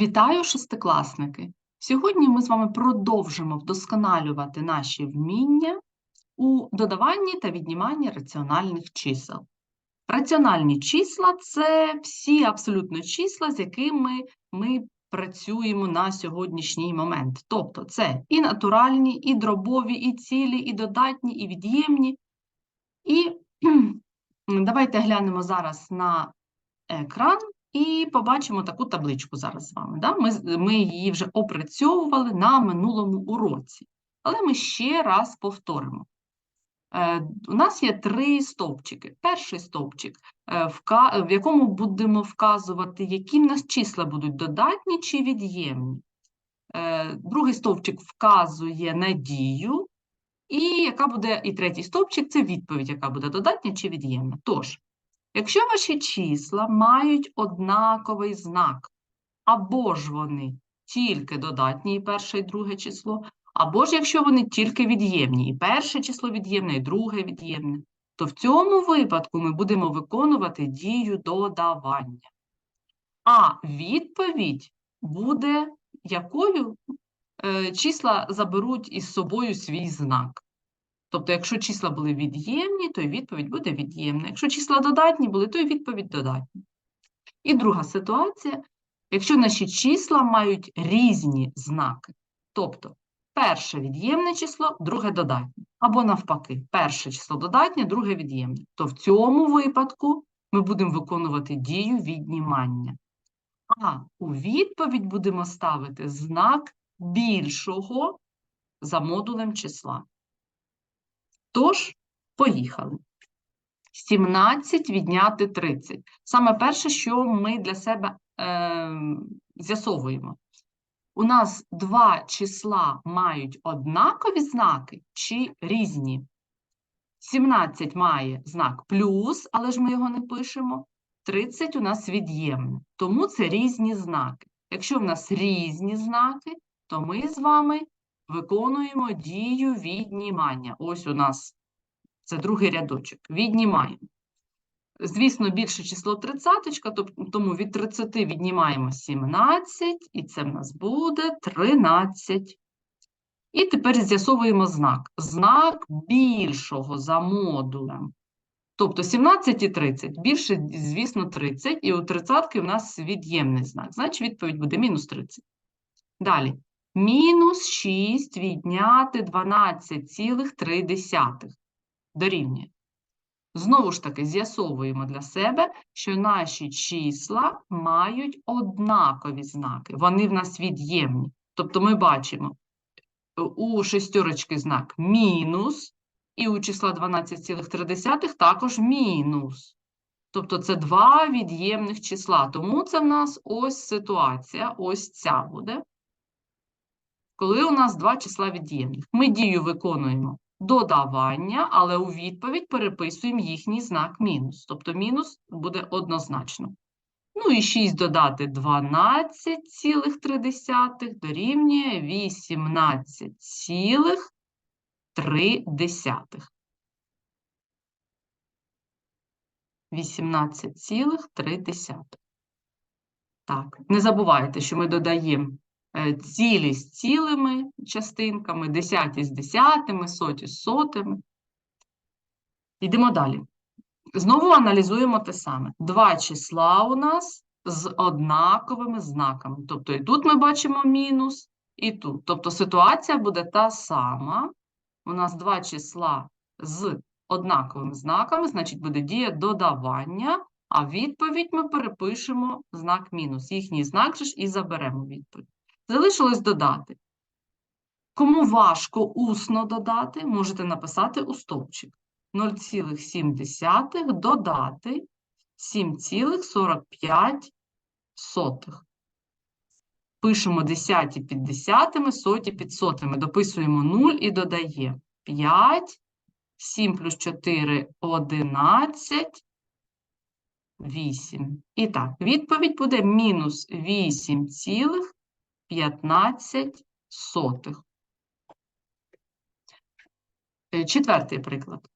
Вітаю, шестикласники! Сьогодні ми з вами продовжимо вдосконалювати наші вміння у додаванні та відніманні раціональних чисел. Раціональні числа це всі абсолютно числа, з якими ми працюємо на сьогоднішній момент. Тобто це і натуральні, і дробові, і цілі, і додатні, і від'ємні. І давайте глянемо зараз на екран і побачимо таку табличку зараз з вами. Да? Ми, ми її вже опрацьовували на минулому уроці, але ми ще раз повторимо. Е, У нас є три стовпчики. Перший стовпчик, е, в якому будемо вказувати, які в нас числа будуть додатні чи від'ємні. Е, Другий стовпчик вказує надію, і яка буде, і третій стовпчик це відповідь, яка буде додатня чи від'ємна. Тож, якщо ваші числа мають однаковий знак, або ж вони тільки додатні, і перше і друге число, або ж якщо вони тільки від'ємні, і перше число від'ємне, і друге від'ємне, то в цьому випадку ми будемо виконувати дію додавання. А відповідь буде якою е, числа заберуть із собою свій знак. Тобто, якщо числа були від'ємні, то й відповідь буде від'ємна. Якщо числа додатні були, то й відповідь додатня. І друга ситуація, якщо наші числа мають різні знаки. Тобто, перше від'ємне число, друге додатнє. Або навпаки, перше число додатнє, друге від'ємне. То в цьому випадку ми будемо виконувати дію віднімання. А у відповідь будемо ставити знак більшого за модулем числа. Тож, поїхали. 17 відняти 30. Саме перше, що ми для себе е, з'ясовуємо. У нас два числа мають однакові знаки чи різні? 17 має знак плюс, але ж ми його не пишемо. 30 у нас від'ємне. Тому це різні знаки. Якщо в нас різні знаки, то ми з вами виконуємо дію віднімання. Ось у нас це другий рядочок. Віднімаємо. Звісно, більше число тридцяточка, тоб- тому від 30 віднімаємо 17, і це в нас буде 13. І тепер з'ясовуємо знак. Знак більшого за модулем. Тобто 17 і 30. Більше, звісно, 30, і у тридцятки в нас від'ємний знак. Значить, відповідь буде мінус 30. Далі. Мінус 6 відняти 12,3 дорівнює. Знову ж таки, з'ясовуємо для себе, що наші числа мають однакові знаки. Вони в нас від'ємні. Тобто ми бачимо е, у шестерочки знак мінус, і у числа 12,3 також мінус. Тобто це два від'ємних числа. Тому це в нас ось ситуація, ось ця буде. Коли у нас два числа від'ємних. Ми дію виконуємо додавання, але у відповідь переписуємо їхній знак мінус. Тобто мінус буде однозначно. Ну і 6 додати 12,3 дорівнює 18,3. 18,3. Так, не забувайте, що ми додаємо цілі з цілими частинками, десяті з десятими, соті з сотими. Йдемо далі. Знову аналізуємо те саме. Два числа у нас з однаковими знаками. Тобто і тут ми бачимо мінус, і тут. Тобто ситуація буде та сама. У нас два числа з однаковими знаками, значить буде дія додавання, а відповідь ми перепишемо знак мінус. Їхній знак ж і заберемо відповідь. Залишилось додати. Кому важко усно додати, можете написати у стовпчик. 0,7 додати 7,45. Пишемо десяті під десятими, соті під сотими. Дописуємо 0 і додаємо 5, 7 плюс 4 – 11, 8. І так, відповідь буде мінус 8,15. Е, Четвертий приклад.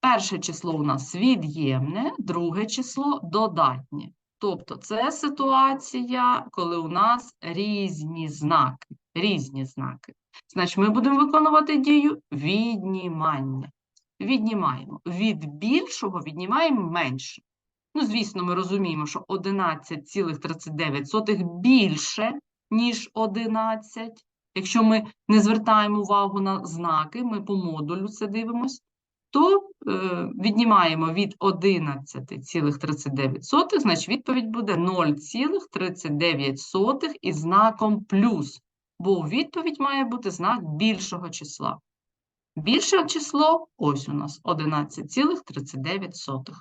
Перше число у нас від'ємне, друге число додатнє. Тобто це ситуація, коли у нас різні знаки. Різні знаки. Значить, ми будемо виконувати дію віднімання. Віднімаємо. Від більшого віднімаємо менше. Ну, звісно, ми розуміємо, що 11,39 більше, ніж 11. Якщо ми не звертаємо увагу на знаки, ми по модулю це дивимось, то е, віднімаємо від 11,39, значить відповідь буде 0,39 із знаком плюс, бо у відповідь має бути знак більшого числа. Більше число ось у нас 11,39.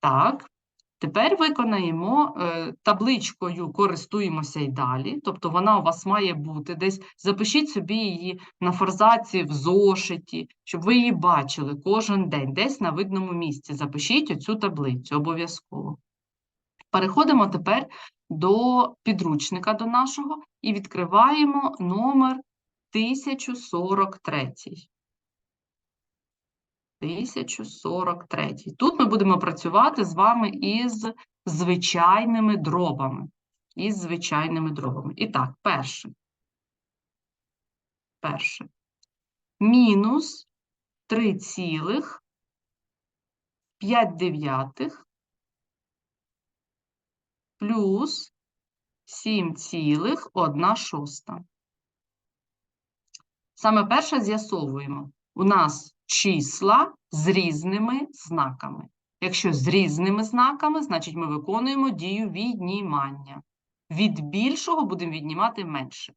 Так, тепер виконаємо е, табличкою, користуємося й далі. Тобто вона у вас має бути десь. Запишіть собі її на форзаці в зошиті, щоб ви її бачили кожен день, десь на видному місці. Запишіть оцю таблицю обов'язково. Переходимо тепер до підручника до нашого і відкриваємо номер 1043. 1043. Тут ми будемо працювати з вами із звичайними дробами. Із звичайними дробами. І так, перше. Перше. Мінус 3,5 плюс 7,1 шоста. Саме перше з'ясовуємо. У нас числа з різними знаками. Якщо з різними знаками, значить ми виконуємо дію віднімання. Від більшого будемо віднімати менше.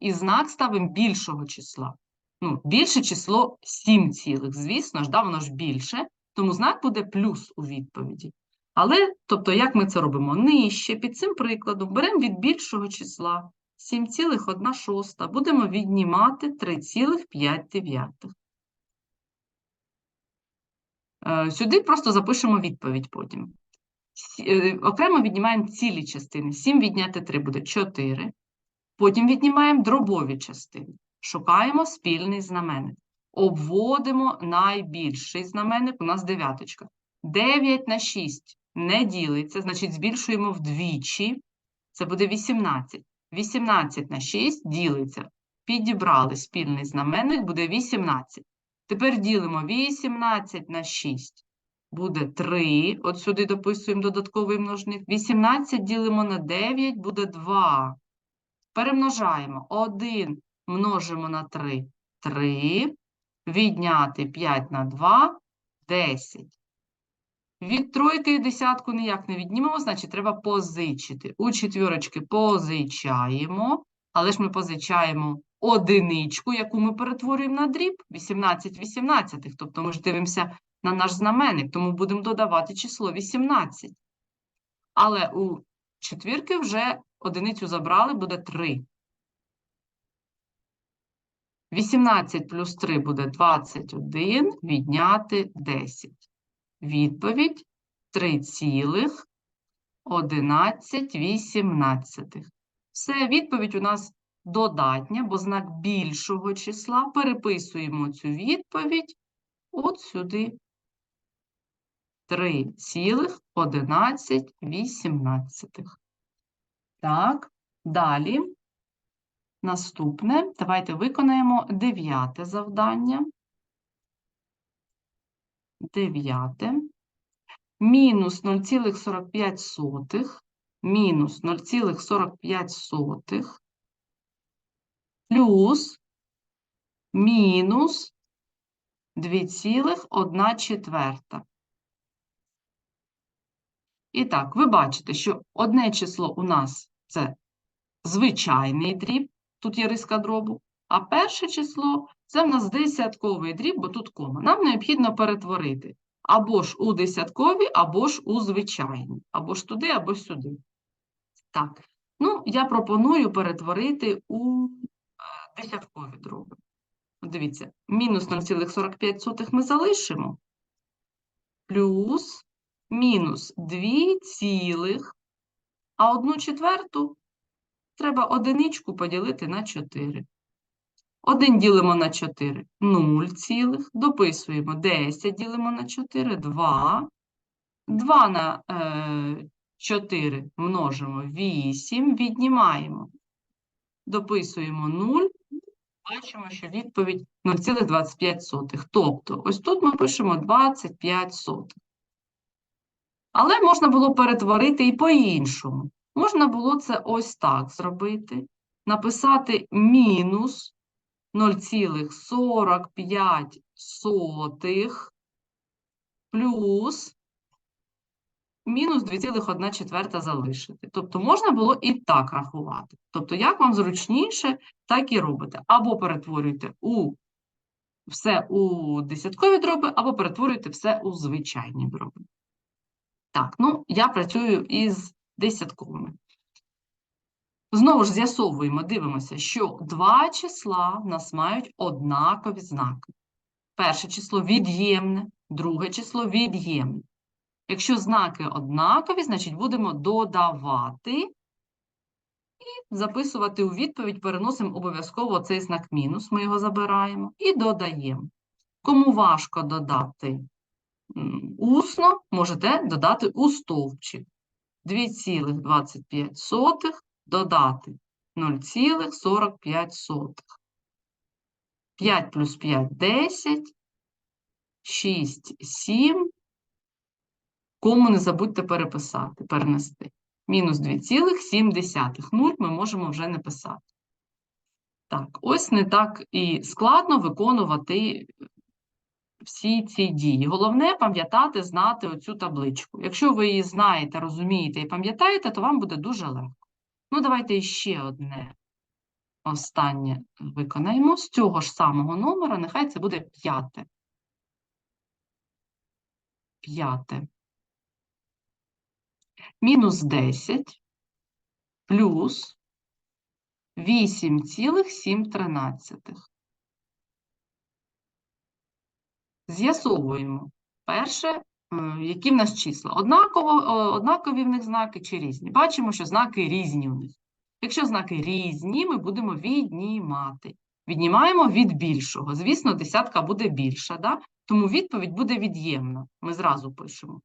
І знак ставимо більшого числа. Ну, Більше число 7 цілих, звісно ж, да, воно ж більше, тому знак буде плюс у відповіді. Але, тобто, як ми це робимо? Нижче, під цим прикладом, беремо від більшого числа 7,1 шоста, будемо віднімати 3,5. Е, Сюди просто запишемо відповідь потім. Е, Окремо віднімаємо цілі частини. 7 відняти 3 буде 4. Потім віднімаємо дробові частини. Шукаємо спільний знаменник. Обводимо найбільший знаменник, у нас дев'яточка. 9 на 6 не ділиться, значить збільшуємо вдвічі. Це буде 18. 18 на 6 ділиться. Підібрали спільний знаменник, буде 18. Тепер ділимо 18 на 6. Буде 3. От сюди дописуємо додатковий множник. 18 ділимо на 9, буде 2. Перемножаємо. 1 множимо на 3. 3. Відняти 5 на 2 – 10. Від тройки десятку ніяк не віднімемо, значить треба позичити. У четвірочки позичаємо, але ж ми позичаємо одиничку, яку ми перетворюємо на дріб, 18 18. Тобто ми ж дивимося на наш знаменник, тому будемо додавати число 18. Але у четвірки вже одиницю забрали, буде 3. 18 плюс 3 буде 21, відняти 10. Відповідь 3,11. Все, відповідь у нас додатня, бо знак більшого числа. Переписуємо цю відповідь от сюди. 3,11. Так, далі. Наступне. Давайте виконаємо дев'яте завдання. Дев'яте. Мінус 0,45, мінус 0,45 плюс мінус 2,1 четверта. І так, ви бачите, що одне число у нас це звичайний дріб, тут є риска дробу, а перше число це в нас десятковий дріб, бо тут кома. Нам необхідно перетворити або ж у десяткові, або ж у звичайні, або ж туди, або сюди. Так, ну, я пропоную перетворити у десяткові дроби. Дивіться, мінус 0,45 ми залишимо, плюс мінус 2 цілих, а одну четверту треба одиничку поділити на 4. 1 ділимо на 4 – 0 цілих, дописуємо 10 ділимо на 4 – 2, 2 на е, 4 множимо 8, віднімаємо. Дописуємо 0, бачимо, що відповідь 0,25. Тобто, ось тут ми пишемо 25 сотих. Але можна було перетворити і по-іншому. Можна було це ось так зробити. Написати мінус 0,45 плюс мінус 2,1 четверта залишити. Тобто можна було і так рахувати. Тобто, як вам зручніше, так і робите. Або перетворюйте у все у десяткові дроби, або перетворюйте все у звичайні дроби. Так, ну, я працюю із десятковими. Знову ж з'ясовуємо, дивимося, що два числа в нас мають однакові знаки. Перше число від'ємне, друге число від'ємне. Якщо знаки однакові, значить будемо додавати і записувати у відповідь, переносимо обов'язково цей знак мінус, ми його забираємо і додаємо. Кому важко додати усно, можете додати у стовпчик. 2,25 додати 0,45. 5 плюс 5 – 10, 6 – 7. Кому не забудьте переписати, перенести. Мінус 2,7. 0 ми можемо вже не писати. Так, ось не так і складно виконувати всі ці дії. Головне пам'ятати, знати оцю табличку. Якщо ви її знаєте, розумієте і пам'ятаєте, то вам буде дуже легко. Ну, давайте ще одне останнє виконаємо. З цього ж самого номера, нехай це буде п'яте. П'яте. Мінус 10 плюс 8,7. З'ясовуємо. Перше, е, які в нас числа? Однаково, е, однакові в них знаки чи різні? Бачимо, що знаки різні у них. Якщо знаки різні, ми будемо віднімати. Віднімаємо від більшого. Звісно, десятка буде більша, да? тому відповідь буде від'ємна. Ми зразу пишемо.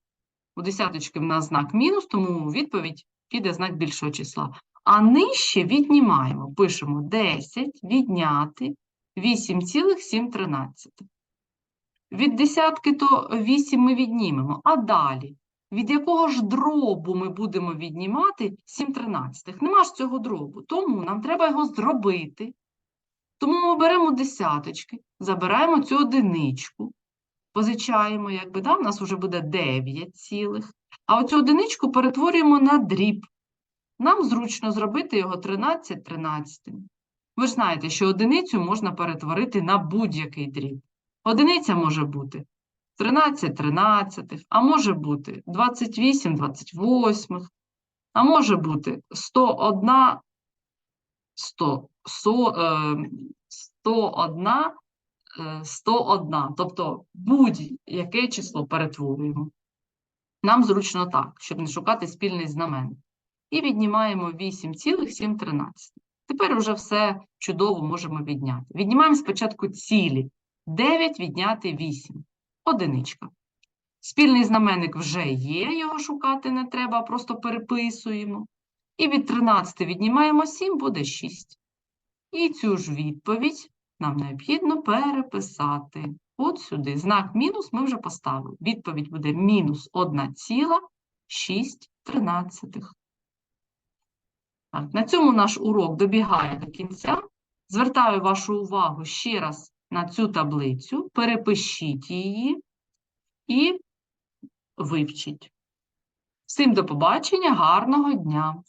У десяточки в нас знак мінус, тому відповідь піде знак більшого числа. А нижче віднімаємо. Пишемо 10 відняти 8,7. Від десятки то 8 ми віднімемо. А далі, від якого ж дробу ми будемо віднімати 7 тринадцятих? Нема ж цього дробу, тому нам треба його зробити. Тому ми беремо десяточки, забираємо цю одиничку, позичаємо, якби, да, в нас вже буде 9 цілих. А оцю одиничку перетворюємо на дріб. Нам зручно зробити його 13 тринадцятим. Ви ж знаєте, що одиницю можна перетворити на будь-який дріб. Одиниця може бути 13 тринадцятих, а може бути 28 28, а може бути 101 100, 100, е, 101 е, 101. Тобто будь-яке число перетворюємо. Нам зручно так, щоб не шукати спільний знаменник. І віднімаємо 8,7. Тепер вже все чудово можемо відняти. Віднімаємо спочатку цілі. 9 відняти 8. Одиничка. Спільний знаменник вже є, його шукати не треба, просто переписуємо. І від 13 віднімаємо 7, буде 6. І цю ж відповідь нам необхідно переписати. От сюди. Знак мінус ми вже поставили. Відповідь буде мінус 1,6. Так, на цьому наш урок добігає до кінця. Звертаю вашу увагу ще раз на цю таблицю, перепишіть її і вивчіть. Всім до побачення, гарного дня!